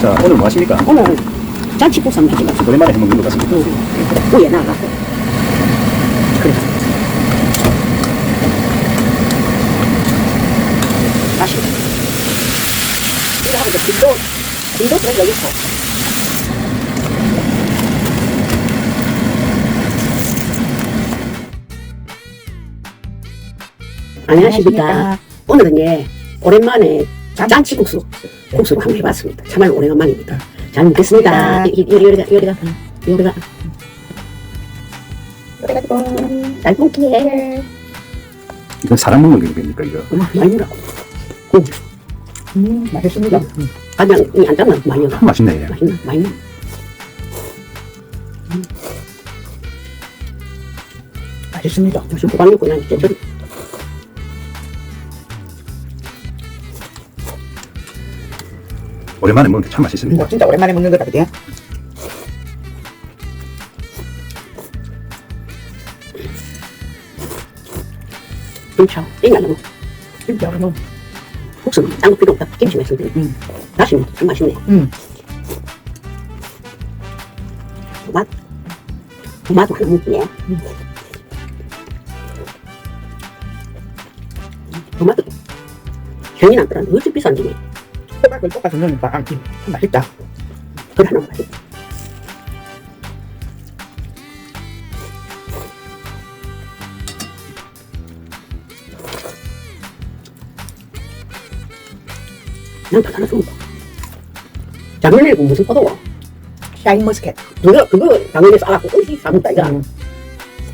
자, 오늘 뭐 하십니까? 오늘 한번 해주고 오랜만에 해먹는 것 같습니다. 위에 나가고 그래. 다시 이거 하고 이제 김도 그래 여기 있어 안녕하십니까 오늘은 예 오랜만에 잔치국수 국수를 한번 해봤습니다 정말 오래간만입니다 잘 먹겠습니다 요리가 요리가 요리가 잘 먹게 이건 사람 먹는 겁니까, 이거? 엄마 많이 넣어 응. 음, 맛있습니다. 간장이 안 짰나 많이 참 맛있네. 맛있나 많이 넣어 맛있습니다. 넣고 그냥 이제 저 오랜만에 먹는 게 참 맛있습니다. 이거 진짜 오랜만에 먹는 거다, 그지? 김치 땡이 안 넣어 진짜 뭐. 국수는 딴거 필요 없다. 김치 맛있는데 음. 다시는 참 맛있네. 음. 토맛 토마토 하나 먹네. 토마토 현이 남더라 어찌 비싼지 호박을 볶아서 넣으니까 아, 음, 맛있다. 좀 먹어 작년에 그 무슨 포도워 샤인 머스켓. 그거 그거 작년에 싸갖고 어디 싸먹다 이거 음.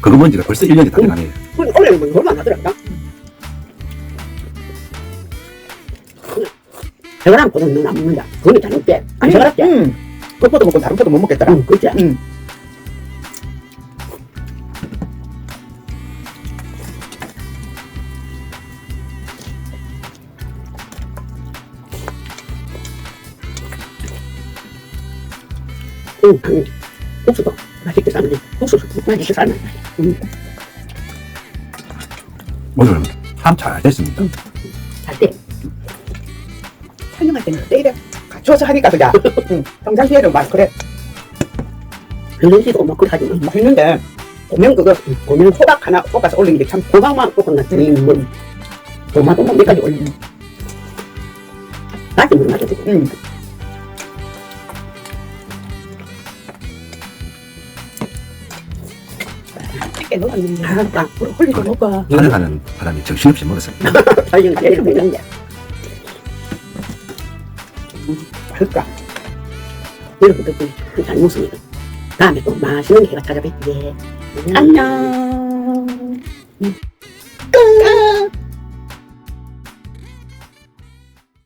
그거 뭔 지가 벌써 1년이 다 돼가네. 그래, 올해는 뭐 얼마 안 나더라 저거랑 포도는 눈안 먹는다 그거는 잘 먹대 안 저거랍대 음. 그 포도 먹고 다른 포도 못 먹겠더라. 응 그렇지 음. 응, 응. 국수도 맛있게 삶네 국수도 맛있게 삶네 응, 오늘은 참잘 됐습니다. 잘돼 촬영할 때는 때이래 갖춰서 하니까 그냥. 음. 평상시에는 막 그래. 막 그래 하지 마 맛있는데 보면 그거 보면 호박 하나 볶아서 올리는 게 참. 호박만 볶았나 뭐 도마도 몇 가지 올리는 다시 물 맞아 되고 음. 맛있게 넣었는데. 아 딱 홀리고 먹어. 촬영하는 사람이 정신없이 먹었습니다. 살림 제일 먹는데 맛있다. 여러분들도 잘 먹습니다 다음에 또 맛있는 게가 찾아뵐게. 안녕